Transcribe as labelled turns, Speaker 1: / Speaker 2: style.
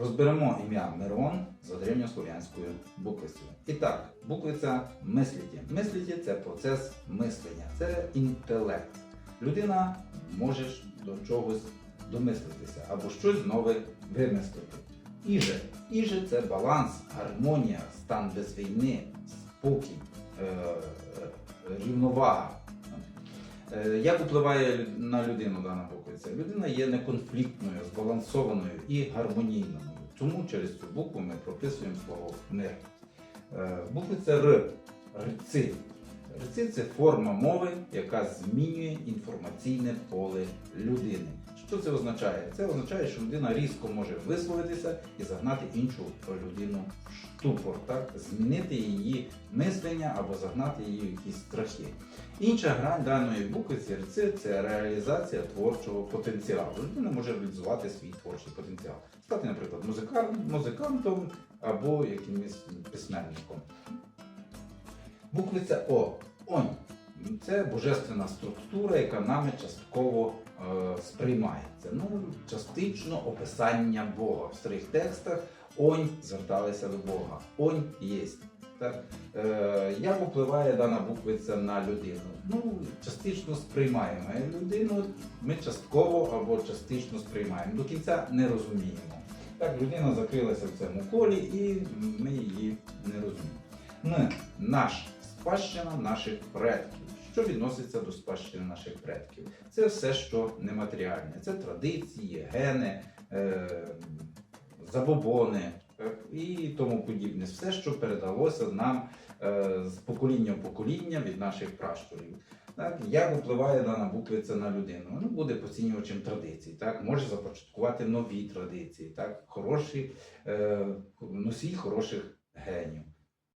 Speaker 1: Розберемо ім'я Мирон за древньослов'янською буквицею. І так, буквиця мисліті. Мисліті це процес мислення, це інтелект. Людина може до чогось домислитися або щось нове вимислити. Іже. Іже це баланс, гармонія, стан без війни, спокій, е, е, рівновага. Е, Як впливає на людину дана буквиця? Людина є неконфліктною, збалансованою і гармонійною. Тому через цю букву ми прописуємо слово мир. Е, Буквиця Р. Рци. Рци це форма мови, яка змінює інформаційне поле людини. Що це означає? Це означає, що людина різко може висловитися і загнати іншу людину в штупор, так? змінити її мислення або загнати її в якісь страхи. Інша грань даної букви ЦРЦ це реалізація творчого потенціалу. Людина може реалізувати свій творчий потенціал. Стати, наприклад, музикантом або якимось письменником. Буквиця О. Це божественна структура, яка нами частково е, сприймається. Ну, частично описання Бога. В старих текстах онь зверталися до Бога. Онь єсть. Так? Е, як впливає дана буквиця на людину? Ну, частично сприймаємо людину, ми частково або частично сприймаємо. До кінця не розуміємо. Так, людина закрилася в цьому колі і ми її не розуміємо. Н. Наш спадщина наших предків. Що відноситься до спадщини наших предків? Це все, що нематеріальне. Це традиції, гени, е, забобони е, і тому подібне. Все, що передалося нам е, з покоління в покоління від наших пращурів. Так, як впливає дана буквиця на людину? Воно буде поцінювачем традицій, так, може започаткувати нові традиції, так, хороші, е, носій хороших генів.